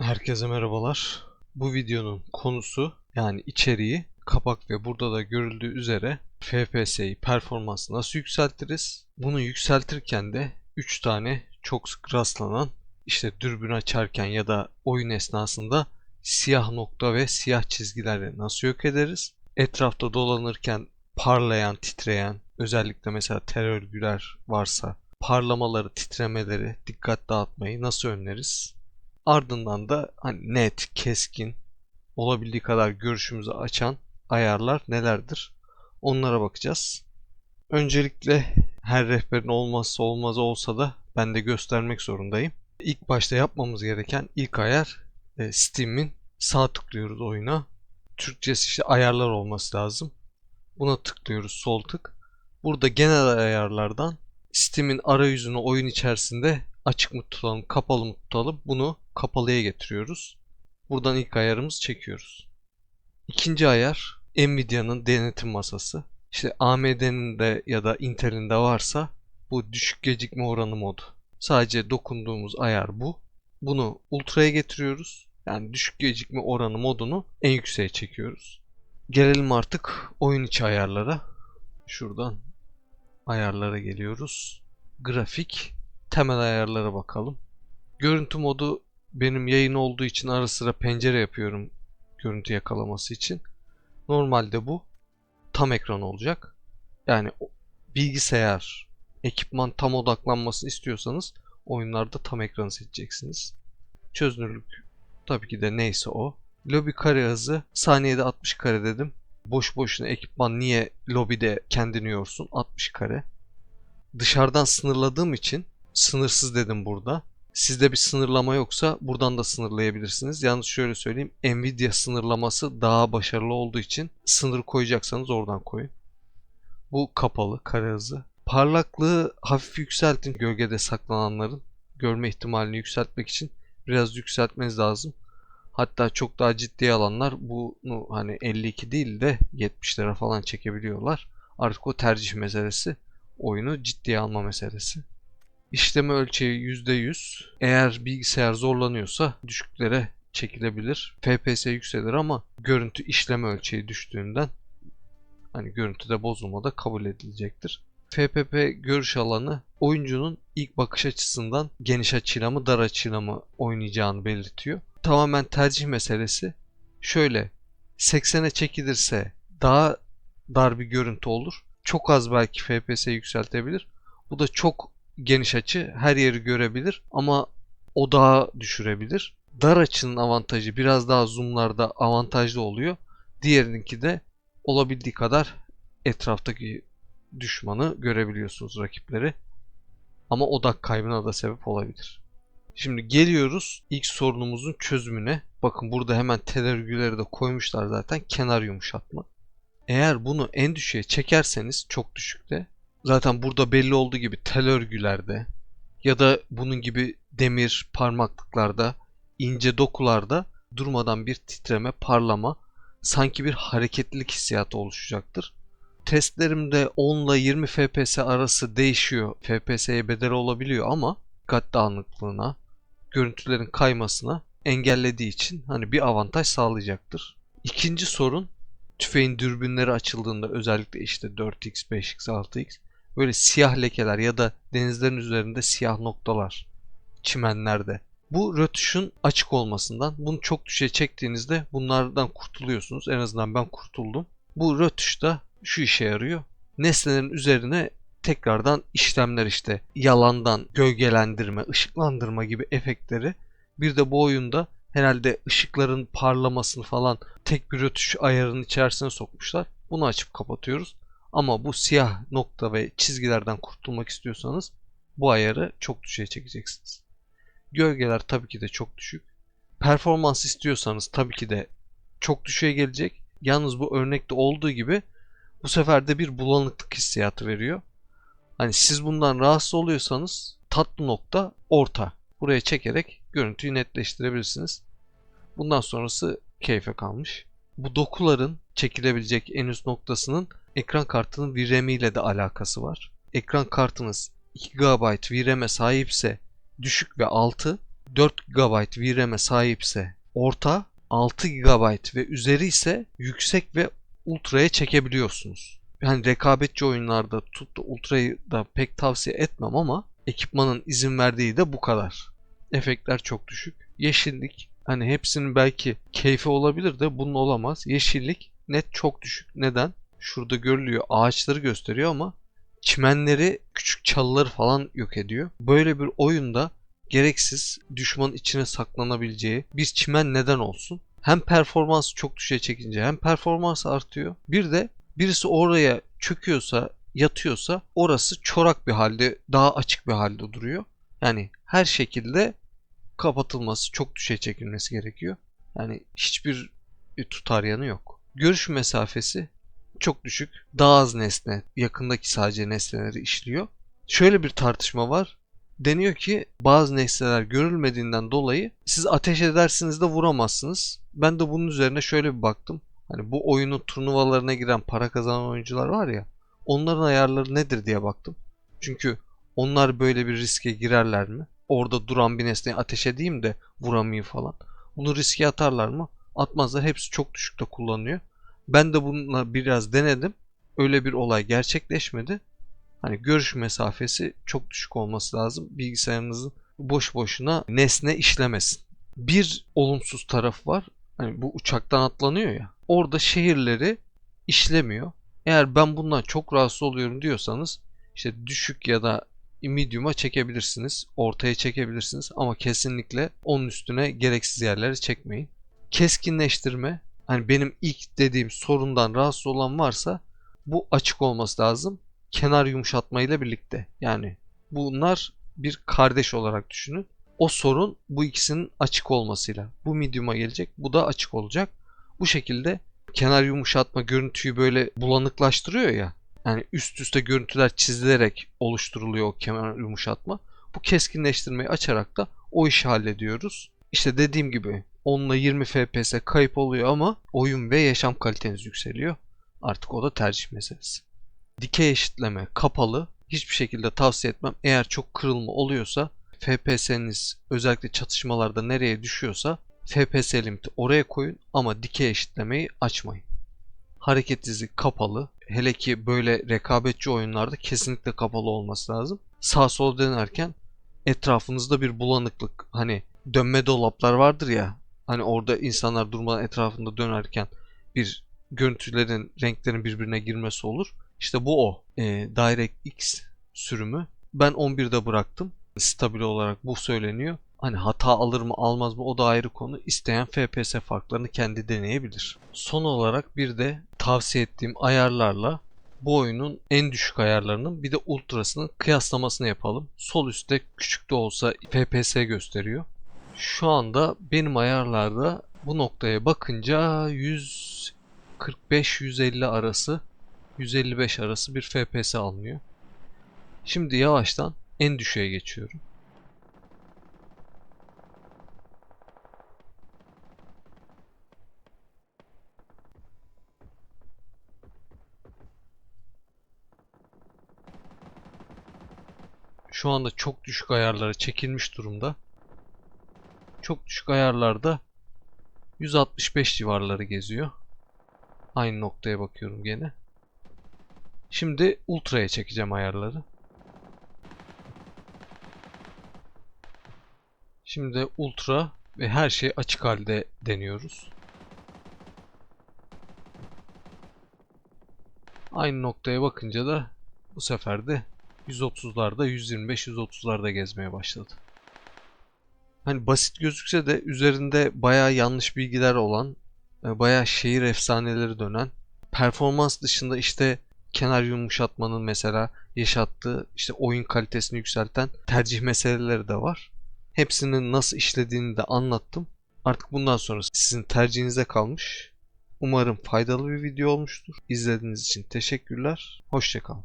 Herkese merhabalar. Bu videonun konusu yani içeriği kapak ve burada da görüldüğü üzere FPS'yi performansı nasıl yükseltiriz? Bunu yükseltirken de 3 tane çok sık rastlanan işte dürbün açarken ya da oyun esnasında siyah nokta ve siyah çizgileri nasıl yok ederiz? Etrafta dolanırken parlayan, titreyen özellikle mesela terör örgüler varsa parlamaları, titremeleri, dikkat dağıtmayı nasıl önleriz? Ardından da hani net, keskin, olabildiği kadar görüşümüzü açan ayarlar nelerdir? Onlara bakacağız. Öncelikle her rehberin olmazsa olmazı olsa da ben de göstermek zorundayım. İlk başta yapmamız gereken ilk ayar e, Steam'in sağ tıklıyoruz oyuna. Türkçesi işte ayarlar olması lazım. Buna tıklıyoruz sol tık. Burada genel ayarlardan Steam'in arayüzünü oyun içerisinde açık mı tutalım, kapalı mı tutalım bunu kapalıya getiriyoruz. Buradan ilk ayarımızı çekiyoruz. İkinci ayar Nvidia'nın denetim masası. İşte AMD'nin de ya da Intel'in de varsa bu düşük gecikme oranı modu. Sadece dokunduğumuz ayar bu. Bunu ultra'ya getiriyoruz. Yani düşük gecikme oranı modunu en yükseğe çekiyoruz. Gelelim artık oyun içi ayarlara. Şuradan ayarlara geliyoruz. Grafik, temel ayarlara bakalım. Görüntü modu benim yayın olduğu için ara sıra pencere yapıyorum görüntü yakalaması için. Normalde bu tam ekran olacak. Yani bilgisayar, ekipman tam odaklanmasını istiyorsanız oyunlarda tam ekranı seçeceksiniz. Çözünürlük tabii ki de neyse o. Lobi kare hızı saniyede 60 kare dedim. Boş boşuna ekipman niye lobide kendini yorsun? 60 kare. Dışarıdan sınırladığım için sınırsız dedim burada. Sizde bir sınırlama yoksa buradan da sınırlayabilirsiniz. Yalnız şöyle söyleyeyim. Nvidia sınırlaması daha başarılı olduğu için sınır koyacaksanız oradan koyun. Bu kapalı kare hızı. Parlaklığı hafif yükseltin gölgede saklananların görme ihtimalini yükseltmek için biraz yükseltmeniz lazım. Hatta çok daha ciddiye alanlar bunu hani 52 değil de 70'lere falan çekebiliyorlar. Artık o tercih meselesi. Oyunu ciddiye alma meselesi. İşleme ölçeği %100. Eğer bilgisayar zorlanıyorsa düşüklere çekilebilir. FPS yükselir ama görüntü işleme ölçeği düştüğünden hani görüntüde bozulmada kabul edilecektir. FPP görüş alanı oyuncunun ilk bakış açısından geniş açıyla mı dar açıyla mı oynayacağını belirtiyor. Tamamen tercih meselesi. Şöyle 80'e çekilirse daha dar bir görüntü olur. Çok az belki FPS yükseltebilir. Bu da çok geniş açı her yeri görebilir ama o daha düşürebilir. Dar açının avantajı biraz daha zoomlarda avantajlı oluyor. Diğerininki de olabildiği kadar etraftaki düşmanı görebiliyorsunuz rakipleri. Ama odak kaybına da sebep olabilir. Şimdi geliyoruz ilk sorunumuzun çözümüne. Bakın burada hemen tel örgüleri de koymuşlar zaten kenar yumuşatma. Eğer bunu en düşüğe çekerseniz çok düşükte zaten burada belli olduğu gibi tel örgülerde ya da bunun gibi demir parmaklıklarda ince dokularda durmadan bir titreme, parlama, sanki bir hareketlilik hissiyatı oluşacaktır. Testlerimde 10 ile 20 FPS arası değişiyor. FPS'ye bedel olabiliyor ama dikkat dağınıklığına, görüntülerin kaymasına engellediği için hani bir avantaj sağlayacaktır. İkinci sorun tüfeğin dürbünleri açıldığında özellikle işte 4x, 5x, 6x böyle siyah lekeler ya da denizlerin üzerinde siyah noktalar çimenlerde. Bu rötuşun açık olmasından bunu çok düşe çektiğinizde bunlardan kurtuluyorsunuz. En azından ben kurtuldum. Bu rötuş da şu işe yarıyor. Nesnelerin üzerine tekrardan işlemler işte yalandan gölgelendirme, ışıklandırma gibi efektleri bir de bu oyunda herhalde ışıkların parlamasını falan tek bir rötuş ayarının içerisine sokmuşlar. Bunu açıp kapatıyoruz. Ama bu siyah nokta ve çizgilerden kurtulmak istiyorsanız bu ayarı çok düşüğe çekeceksiniz. Gölgeler tabii ki de çok düşük. Performans istiyorsanız tabii ki de çok düşüğe gelecek. Yalnız bu örnekte olduğu gibi bu sefer de bir bulanıklık hissiyatı veriyor. Hani siz bundan rahatsız oluyorsanız tatlı nokta orta. Buraya çekerek görüntüyü netleştirebilirsiniz. Bundan sonrası keyfe kalmış. Bu dokuların çekilebilecek en üst noktasının ekran kartının VRAM ile de alakası var. Ekran kartınız 2 GB VRAM'e sahipse düşük ve altı 4 GB VRAM'e sahipse orta, 6 GB ve üzeri ise yüksek ve ultra'ya çekebiliyorsunuz. Yani rekabetçi oyunlarda tut da ultra'yı da pek tavsiye etmem ama ekipmanın izin verdiği de bu kadar. Efektler çok düşük. Yeşillik hani hepsinin belki keyfi olabilir de bunun olamaz. Yeşillik net çok düşük. Neden? Şurada görülüyor ağaçları gösteriyor ama çimenleri, küçük çalıları falan yok ediyor. Böyle bir oyunda gereksiz düşmanın içine saklanabileceği bir çimen neden olsun? Hem performansı çok düşüğe çekince hem performans artıyor. Bir de birisi oraya çöküyorsa, yatıyorsa orası çorak bir halde, daha açık bir halde duruyor. Yani her şekilde kapatılması, çok düşüğe çekilmesi gerekiyor. Yani hiçbir tutar yanı yok. Görüş mesafesi çok düşük. Daha az nesne, yakındaki sadece nesneleri işliyor. Şöyle bir tartışma var. Deniyor ki bazı nesneler görülmediğinden dolayı siz ateş edersiniz de vuramazsınız. Ben de bunun üzerine şöyle bir baktım. Hani bu oyunun turnuvalarına giren para kazanan oyuncular var ya. Onların ayarları nedir diye baktım. Çünkü onlar böyle bir riske girerler mi? Orada duran bir nesneye ateş edeyim de vuramayayım falan. Bunu riske atarlar mı? Atmazlar. Hepsi çok düşükte kullanıyor. Ben de bununla biraz denedim. Öyle bir olay gerçekleşmedi. Hani görüş mesafesi çok düşük olması lazım. Bilgisayarınızın boş boşuna nesne işlemesin. Bir olumsuz taraf var. Hani bu uçaktan atlanıyor ya. Orada şehirleri işlemiyor. Eğer ben bundan çok rahatsız oluyorum diyorsanız işte düşük ya da medium'a çekebilirsiniz. Ortaya çekebilirsiniz ama kesinlikle onun üstüne gereksiz yerleri çekmeyin. Keskinleştirme hani benim ilk dediğim sorundan rahatsız olan varsa bu açık olması lazım. Kenar yumuşatma ile birlikte. Yani bunlar bir kardeş olarak düşünün. O sorun bu ikisinin açık olmasıyla. Bu medium'a gelecek, bu da açık olacak. Bu şekilde kenar yumuşatma görüntüyü böyle bulanıklaştırıyor ya. Yani üst üste görüntüler çizilerek oluşturuluyor o kenar yumuşatma. Bu keskinleştirmeyi açarak da o işi hallediyoruz. İşte dediğim gibi 10 ile 20 FPS kayıp oluyor ama oyun ve yaşam kaliteniz yükseliyor. Artık o da tercih meselesi. Dikey eşitleme kapalı. Hiçbir şekilde tavsiye etmem. Eğer çok kırılma oluyorsa FPS'niz özellikle çatışmalarda nereye düşüyorsa FPS limiti oraya koyun ama dikey eşitlemeyi açmayın. Hareket izi kapalı. Hele ki böyle rekabetçi oyunlarda kesinlikle kapalı olması lazım. Sağ sol dönerken etrafınızda bir bulanıklık hani dönme dolaplar vardır ya hani orada insanlar durmadan etrafında dönerken bir görüntülerin renklerin birbirine girmesi olur. İşte bu o. E, DirectX sürümü. Ben 11'de bıraktım. Stabil olarak bu söyleniyor. Hani hata alır mı almaz mı o da ayrı konu. İsteyen FPS farklarını kendi deneyebilir. Son olarak bir de tavsiye ettiğim ayarlarla bu oyunun en düşük ayarlarının bir de ultrasının kıyaslamasını yapalım. Sol üstte küçük de olsa FPS gösteriyor. Şu anda benim ayarlarda bu noktaya bakınca 145-150 arası 155 arası bir FPS alınıyor. Şimdi yavaştan en düşüğe geçiyorum. Şu anda çok düşük ayarlara çekilmiş durumda. Çok düşük ayarlarda 165 civarları geziyor. Aynı noktaya bakıyorum gene. Şimdi ultra'ya çekeceğim ayarları. Şimdi ultra ve her şey açık halde deniyoruz. Aynı noktaya bakınca da bu sefer de 130'larda 125-130'larda gezmeye başladı. Hani basit gözükse de üzerinde bayağı yanlış bilgiler olan, e, bayağı şehir efsaneleri dönen, performans dışında işte kenar yumuşatmanın mesela yaşattığı işte oyun kalitesini yükselten tercih meseleleri de var. Hepsinin nasıl işlediğini de anlattım. Artık bundan sonra sizin tercihinize kalmış. Umarım faydalı bir video olmuştur. İzlediğiniz için teşekkürler. Hoşçakalın.